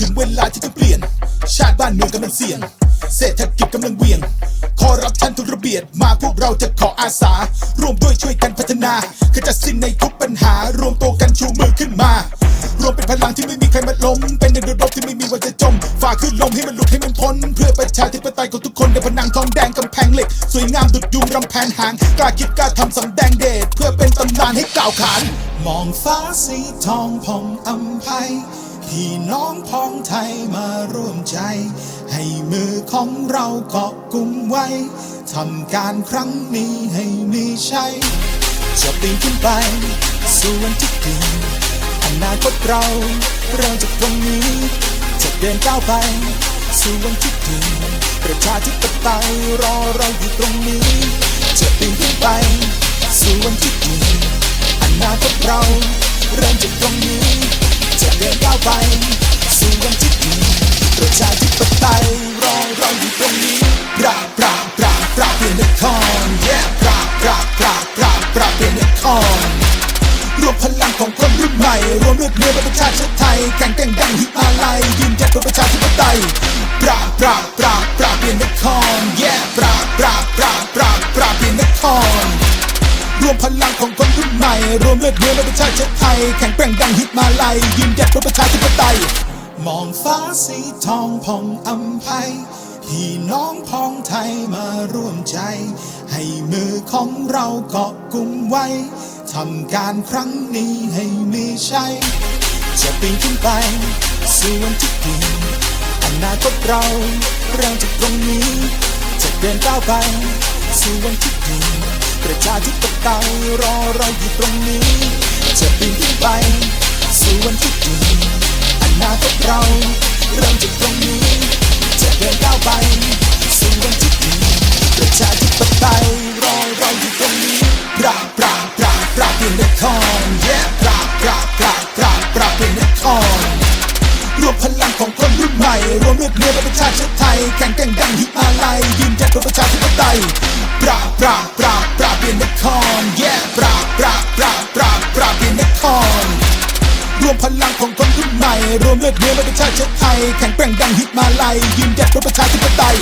ถึงเวลาที่จะเปลี่ยน ชาติบ้านเมืองกำลังเสี่ยง เศรษฐกิจกำลังเวียง คอร์รัปชันทุระเบียดมาพวกเราจะขออาสา ร่วมด้วยช่วยกันพัฒนาขจัดสิ้นในทุกปัญหา รวมตัวกันชูมือขึ้นมารวมเป็นพลังที่ไม่มีใครมาล้ม เป็นหนึ่งดวดบที่ไม่มีวันจะจม ฝ่าขึ้นลมให้มันหลุดให้มันพ้น เพื่อประชาธิปไตยของทุกคนในผนังทองแดงกำแพงเหล็ก สวยงามดุดยุงรำแพนหาง กล้าคิดกล้าทำสำแดงเดช เพื่อเป็นตำนานให้กล่าวขาน มองฟ้าสีทองผ่องอำไพ พี่น้องพ้องไทยมาร่วมใจ ให้มือของเราเกาะกลุ่มไว้ ทำการครั้งนี้ให้มีชัยจะปีนขึ้นไป สู่วันที่ดีอนาคตเราเริ่มจากตรงนี้ จะเดินก้าวไป สู่วันที่ดีประชาธิปไตยรอเราอยู่ตรงนี้ จะปีนขึ้นไป สู่วันที่ดีอนาคตเราเริ่มจากตรงนี้ ปราบเปลี่ยนรวมพลังของคนรุ่นใหม่รวมเลือดเนื้อประชาชนไทยแข่งแก่งดังหิมาลัยยืนหยัดเพื่อประชาธิปไตยปราบปราบปราบปราบเปลี่ยนนคร yeah ปราบปราบปราบปราบปราบเปลี่ยนนครรวมพลังของคนรุ่นใหม่รวมเลือดเนื้อประชาชนไทยแข่งแกร่งดังฮิตมาลัยยืนหยัดเพื่อประชาธิปไตย มองฟ้าสีทองผ่องอำไพพี่น้องพ้องไทยมาร่วมใจ ให้มือของเราเกาะกลุ่มไว้ ทำการครั้งนี้ให้มีชัย จะปีนขึ้นไปสู่วันที่ดีอนาคตเราเริ่มจากตรงนี้ จะเดินก้าวไปสู่วันที่ดีประชาธิปไตยรอเราอยู่ตรงนี้ จะปีนขึ้นไปสู่วันที่ดีอนาคตเราเริ่มจากตรงนี้ จะเดินก้าวไป ใหม่ รวมเลือดเนื้อและประชาชนไทย แข่งแก่งดังฮิมาลัยยืนยันเพื่อประชาธิปไตยปราบปราบปราบปราบเปลี่ยนนครแย่ปราบปราบปราบปราบปราบเปลี่ยนนครรวมพลังของคนรุ่นใหม่ รวมเลือดเนื้อและประชาชนไทย แข่งแกร่งดังฮิตมาลัยยืนยันเพื่อประชาธิปไตย